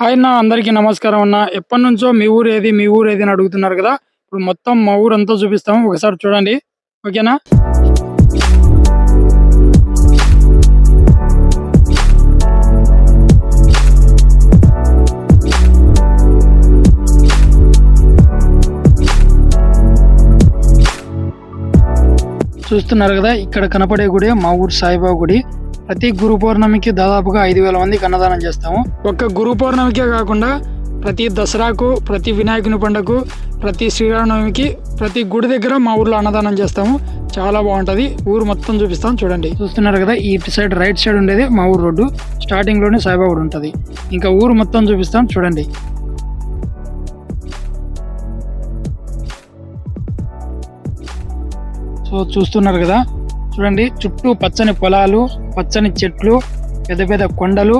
Hi అన్న అందరికీ నమస్కారం అన్న. ఎప్పటి నుంచో మీ ఊరు ఏది మీ ఊరు ఏది అని అడుగుతున్నారు కదా? ఇప్పుడు మొత్తం మా ఊరు అంతా చూపిస్తాము. ఒకసారి చూడండి. ఓకేనా? చూస్తున్నారు కదా ఇక్కడ కనపడే గుడి మా ఊరు సాయిబాబా గుడి. ప్రతి గురు పౌర్ణమికి దాదాపుగా ఐదు వేల మందికి అన్నదానం చేస్తాము. ఒక్క గురు పౌర్ణమికే కాకుండా ప్రతి దసరాకు ప్రతి వినాయకుని పండుగకు ప్రతి శ్రీరామనవమికి ప్రతి గుడి దగ్గర మా ఊర్లో అన్నదానం చేస్తాము. చాలా బాగుంటది. ఊరు మొత్తం చూపిస్తాం చూడండి. చూస్తున్నారు కదా ఈ సైడ్ రైట్ సైడ్ ఉండేది మా ఊరు రోడ్డు. స్టార్టింగ్లోనే సాయిబాబా గుడి ఉంటది. ఇంకా ఊరు మొత్తం చూపిస్తాం చూడండి. సో చూస్తున్నారు కదా చూడండి చుట్టూ పచ్చని పొలాలు పచ్చని చెట్లు పెద్ద పెద్ద కొండలు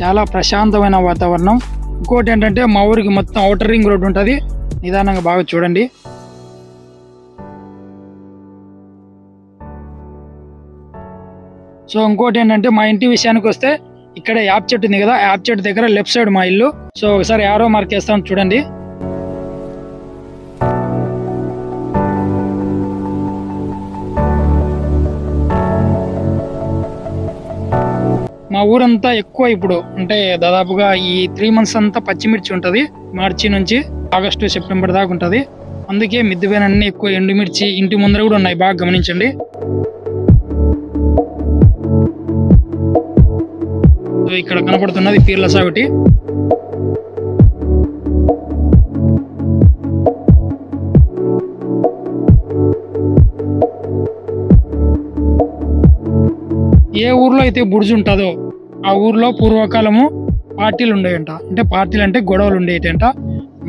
చాలా ప్రశాంతమైన వాతావరణం. ఇంకోటి ఏంటంటే మా ఊరికి మొత్తం అవుటర్ రింగ్ రోడ్ ఉంటుంది. నిదానంగా బాగా చూడండి. సో ఇంకోటి ఏంటంటే మా ఇంటి విషయానికి వస్తే ఇక్కడ యాప్ చెట్టు ఉంది కదా యాప్ చెట్టు దగ్గర లెఫ్ట్ సైడ్ మా ఇల్లు. సో ఒకసారి యారో మార్క్ వేస్తాం చూడండి. మా ఊరంతా ఎక్కువ ఇప్పుడు అంటే దాదాపుగా ఈ త్రీ మంత్స్ అంతా పచ్చిమిర్చి ఉంటది మార్చి నుంచి ఆగస్టు సెప్టెంబర్ దాకా ఉంటుంది. అందుకే మిద్దెపైన అన్ని ఎక్కువ ఎండుమిర్చి ఇంటి ముందర కూడా ఉన్నాయి బాగా గమనించండి. ఇక్కడ కనపడుతున్నది పీర్ల సావిటి ఏ ఊర్లో అయితే బుర్జు ఉంటుందో ఆ ఊర్లో పూర్వకాలము పార్టీలు ఉండేయంట. అంటే పార్టీలు అంటే గొడవలు ఉండేటంట.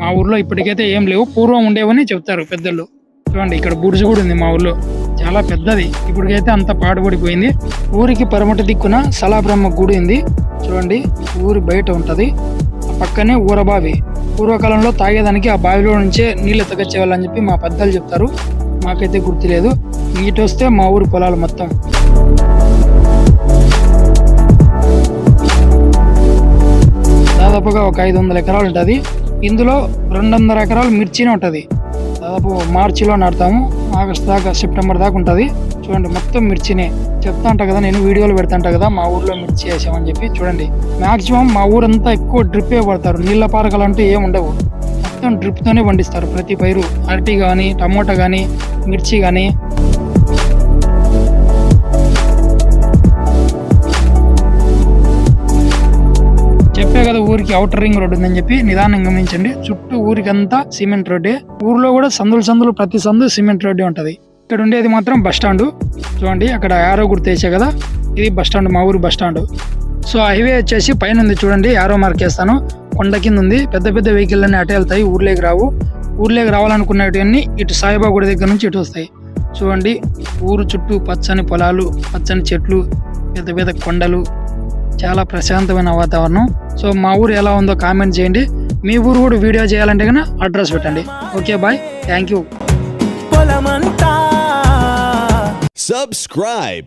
మా ఊర్లో ఇప్పటికైతే ఏం లేవు. పూర్వం ఉండేవని చెప్తారు పెద్దలు. చూడండి ఇక్కడ బుర్జు కూడా ఉంది మా ఊర్లో. చాలా పెద్దది. ఇప్పటికైతే అంత పాడుపడిపోయింది. ఊరికి పరమట దిక్కున సలాబ్రహ్మ గుడి ఉంది. చూడండి ఊరి బయట ఉంటుంది. పక్కనే ఊరబావి. పూర్వకాలంలో తాగేదానికి ఆ బావిలో నుంచే నీళ్ళు తగ్గచ్చేవాళ్ళని చెప్పి మా పెద్దలు చెప్తారు. మాకైతే గుర్తులేదు. నీటి వస్తే మా ఊరి పొలాలు మొత్తం. దాదాపుగా ఒక ఐదు వందల ఎకరాలు ఉంటుంది. ఇందులో రెండు వందల ఎకరాలు మిర్చినే ఉంటుంది. దాదాపు మార్చిలో నాటుతాము. ఆగస్ట్ దాకా సెప్టెంబర్ దాకా ఉంటుంది. చూడండి మొత్తం మిర్చినే. చెప్తా అంట కదా నేను వీడియోలు పెడతాంట కదా మా ఊర్లో మిర్చి వేసామని చెప్పి చూడండి. మాక్సిమం మా ఊరంతా ఎక్కువ డ్రిప్పే పడతారు నీళ్ళ పారకలు అంటూ ఏమి ఉండవు. మొత్తం డ్రిప్తోనే పండిస్తారు. ప్రతి పైరు అరటి కానీ టమోటా కానీ మిర్చి కానీ ఊరికి అవుటర్ రింగ్ రోడ్ ఉందని చెప్పి నిదానం గమనించండి. చుట్టూ ఊరికంతా సిమెంట్ రోడ్డే ఊర్లో కూడా సందులు సందులు ప్రతి సందు సిమెంట్ రోడ్డే ఉంటది. ఇక్కడ ఉండేది మాత్రం బస్ స్టాండ్ చూడండి అక్కడ యారో గుర్తు వేసే కదా? ఇది బస్ స్టాండ్ మా ఊరి బస్ స్టాండ్ సో హైవే వచ్చేసి పైన ఉంది చూడండి యారో మార్క్ వేస్తాను కొండ కింద ఉంది. పెద్ద పెద్ద వెహికల్ అన్ని అటు వెళ్తాయి ఊర్లోకి రావు. ఊర్లోకి రావాలనుకునేటివన్నీ ఇటు సాయిబాబా గుడి దగ్గర నుంచి ఇటు వస్తాయి. చూడండి ఊరు చుట్టూ పచ్చని పొలాలు పచ్చని చెట్లు పెద్ద పెద్ద కొండలు. చాలా ప్రశాంతమైన వాతావరణం. సో మా ఊరు ఎలా ఉందో కామెంట్ చేయండి. మీ ఊరు కూడా వీడియో చేయాలంటే కనుక అడ్రస్ పెట్టండి. ఓకే బాయ్ థ్యాంక్ యూ పొలమంతా. Subscribe.